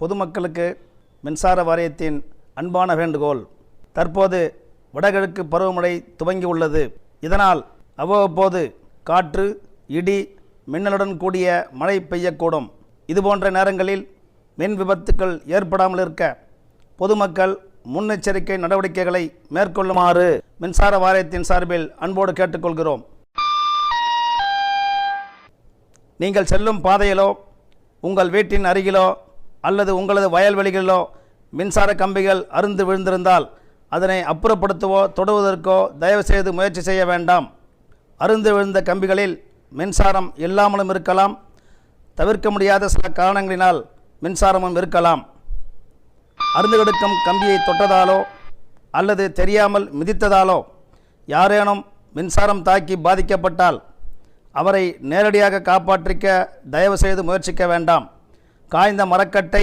பொதுமக்களுக்கு மின்சார வாரியத்தின் அன்பான வேண்டுகோள். தற்போது வடகிழக்கு பருவமழை துவங்கியுள்ளது. இதனால் அவ்வப்போது காற்று இடி மின்னலுடன் கூடிய மழை பெய்யக்கூடும். இதுபோன்ற நேரங்களில் மின் விபத்துக்கள் ஏற்படாமல் இருக்க பொதுமக்கள் முன்னெச்சரிக்கை நடவடிக்கைகளை மேற்கொள்ளுமாறு மின்சார வாரியத்தின் சார்பில் அன்போடு கேட்டுக்கொள்கிறோம். நீங்கள் செல்லும் பாதையிலோ உங்கள் வீட்டின் அருகிலோ அல்லது உங்களது வயல்வெளிகளிலோ மின்சார கம்பிகள் அருந்து விழுந்திருந்தால் அதனை அப்புறப்படுத்தவோ தொடுவதற்கோ தயவுசெய்து முயற்சி செய்ய வேண்டாம். அருந்து விழுந்த கம்பிகளில் மின்சாரம் இல்லாமலும் இருக்கலாம். தவிர்க்க முடியாத சில காரணங்களினால் மின்சாரமும் இருக்கலாம். அருந்து கிடக்கும் கம்பியை தொட்டதாலோ அல்லது தெரியாமல் மிதித்ததாலோ யாரேனும் மின்சாரம் தாக்கி பாதிக்கப்பட்டால் அவரை நேரடியாக காப்பாற்றிக்க தயவுசெய்து முயற்சிக்க வேண்டாம். காய்ந்த மரக்கட்டை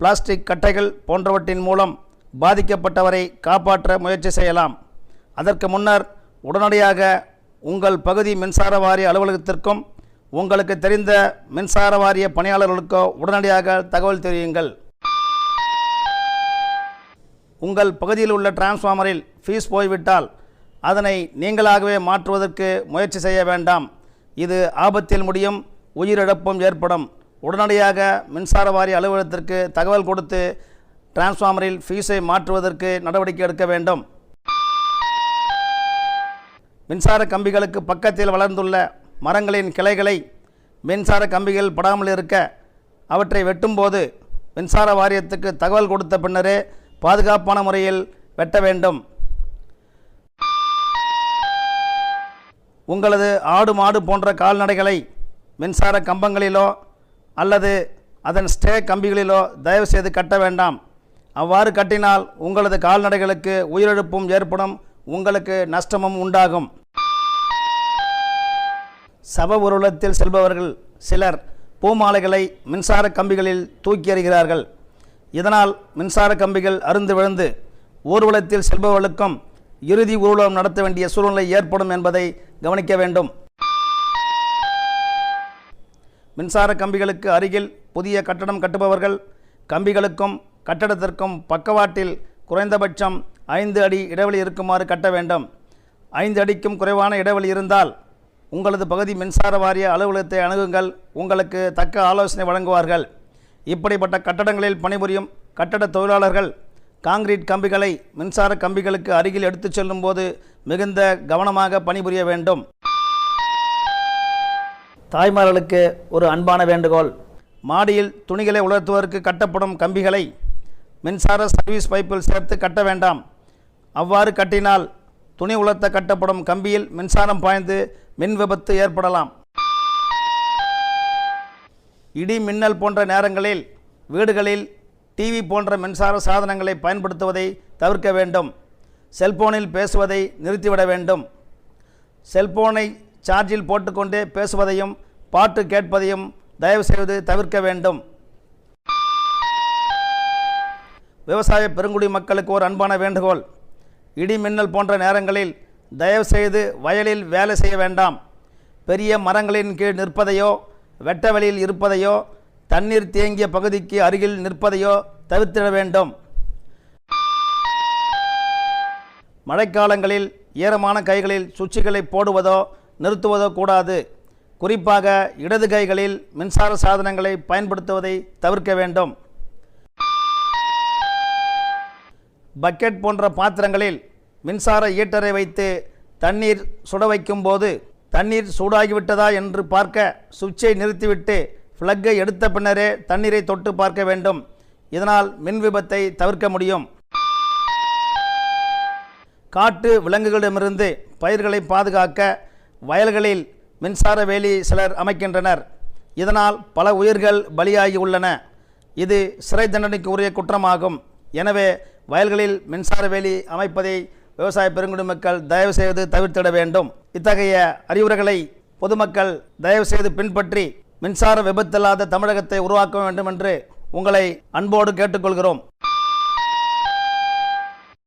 பிளாஸ்டிக் கட்டைகள் போன்றவற்றின் மூலம் பாதிக்கப்பட்டவரை காப்பாற்ற முயற்சி செய்யலாம். அதற்கு முன்னர் உடனடியாக உங்கள் பகுதி மின்சார வாரிய அலுவலகத்திற்கும் உங்களுக்கு தெரிந்த மின்சார வாரிய பணியாளர்களுக்கோ உடனடியாக தகவல் தெரியுங்கள் உங்கள் பகுதியில் உள்ள டிரான்ஸ்ஃபார்மரில் ஃபீஸ் போய்விட்டால் அதனை நீங்களாகவே மாற்றுவதற்கு முயற்சி செய்ய வேண்டாம். இது ஆபத்தில் முடியும் உயிரிழப்பும் ஏற்படும். உடனடியாக மின்சார வாரிய அலுவலகத்திற்கு தகவல் கொடுத்து டிரான்ஸ்ஃபார்மரில் ஃபீஸை மாற்றுவதற்கு நடவடிக்கை எடுக்க வேண்டும். மின்சார கம்பிகளுக்கு பக்கத்தில் வளர்ந்துள்ள மரங்களின் கிளைகளை மின்சார கம்பிகள் படாமல் இருக்க அவற்றை வெட்டும்போது மின்சார வாரியத்துக்கு தகவல் கொடுத்த பின்னரே பாதுகாப்பான முறையில் வெட்ட வேண்டும். உங்களது ஆடு மாடு போன்ற கால்நடைகளை மின்சார கம்பங்களிலோ அல்லது அதன் ஸ்டே கம்பிகளிலோ தயவுசெய்து கட்ட வேண்டாம். அவ்வாறு கட்டினால் உங்களது கால்நடைகளுக்கு உயிரிழப்பும் ஏற்படும் உங்களுக்கு நஷ்டமும் உண்டாகும். சப ஊர்வலத்தில் செல்பவர்கள் சிலர் பூமாலைகளை மின்சார கம்பிகளில் தூக்கி எறிகிறார்கள். இதனால் மின்சார கம்பிகள் அருந்து விழுந்து ஊர்வலத்தில் செல்பவர்களுக்கும் இறுதி ஊர்வலம் நடத்த வேண்டிய சூழ்நிலை ஏற்படும் என்பதை கவனிக்க வேண்டும். மின்சார கம்பிகளுக்கு அருகில் புதிய கட்டடம் கட்டுபவர்கள் கம்பிகளுக்கும் கட்டடத்திற்கும் பக்கவாட்டில் குறைந்தபட்சம் ஐந்து அடி இடைவெளி இருக்குமாறு கட்ட வேண்டும். ஐந்து அடிக்கும் குறைவான இடைவெளி இருந்தால் உங்களது பகுதி மின்சார வாரிய அலுவலகத்தை அணுகுங்கள் உங்களுக்கு தக்க ஆலோசனை வழங்குவார்கள். இப்படிப்பட்ட கட்டடங்களில் பணிபுரியும் கட்டட தொழிலாளர்கள் காங்கிரீட் கம்பிகளை மின்சார கம்பிகளுக்கு அருகில் எடுத்துச் செல்லும்போது மிகுந்த கவனமாக பணிபுரிய வேண்டும். தாய்மார்களுக்கு ஒரு அன்பான வேண்டுகோள். மாடியில் துணிகளை உலர்த்துவதற்கு கட்டப்படும் கம்பிகளை மின்சார சர்வீஸ் பைப்பில் சேர்த்து கட்ட வேண்டாம். அவ்வாறு கட்டினால் துணி உலர்த்த கட்டப்படும் கம்பியில் மின்சாரம் பாய்ந்து மின் விபத்து ஏற்படலாம். இடி மின்னல் போன்ற நேரங்களில் வீடுகளில் டிவி போன்ற மின்சார சாதனங்களை பயன்படுத்துவதை தவிர்க்க வேண்டும். செல்போனில் பேசுவதை நிறுத்திவிட வேண்டும். செல்போனை சார்ஜில் போட்டுக்கொண்டே பேசுவதையும் பாட்டு கேட்பதையும் தயவுசெய்து தவிர்க்க வேண்டும். விவசாய பெருங்குடி மக்களுக்கு ஒரு அன்பான வேண்டுகோள். இடி மின்னல் போன்ற நேரங்களில் தயவுசெய்து வயலில் வேலை செய்ய வேண்டாம். பெரிய மரங்களின் கீழ் நிற்பதையோ வெட்ட வெளியில் இருப்பதையோ தண்ணீர் தேங்கிய பகுதிக்கு அருகில் நிற்பதையோ தவிர்த்திட வேண்டும். மழைக்காலங்களில் ஈரமான கைகளில் சுச்சிகளை போடுவதோ நிறுத்துவதோ கூடாது குறிப்பாக இடது கைகளில் மின்சார சாதனங்களை பயன்படுத்துவதை தவிர்க்க வேண்டும். பக்கெட் போன்ற பாத்திரங்களில் மின்சார ஈட்டரை வைத்து தண்ணீர் சுட வைக்கும்போது தண்ணீர் சூடாகிவிட்டதா என்று பார்க்க சுவிட்சை நிறுத்திவிட்டு ஃப்ளக்கை எடுத்த பின்னரே தண்ணீரை தொட்டு பார்க்க வேண்டும். இதனால் மின் விபத்தை தவிர்க்க முடியும். காட்டு விலங்குகளிடமிருந்து பயிர்களை பாதுகாக்க வயல்களில் மின்சார வேலி சிலர் அமைக்கின்றனர். இதனால் பல உயிர்கள் பலியாகி உள்ளன. இது சிறை தண்டனைக்கு உரிய குற்றமாகும். எனவே வயல்களில் மின்சார வேலி அமைப்பதை விவசாய பெருங்குடி மக்கள் தயவு செய்து தவிர்த்திட வேண்டும். இத்தகைய அறிவுரைகளை பொதுமக்கள் தயவு செய்து பின்பற்றி மின்சார விபத்தில்லாத தமிழகத்தை உருவாக்க வேண்டும் என்று உங்களை அன்போடு கேட்டுக்கொள்கிறோம்.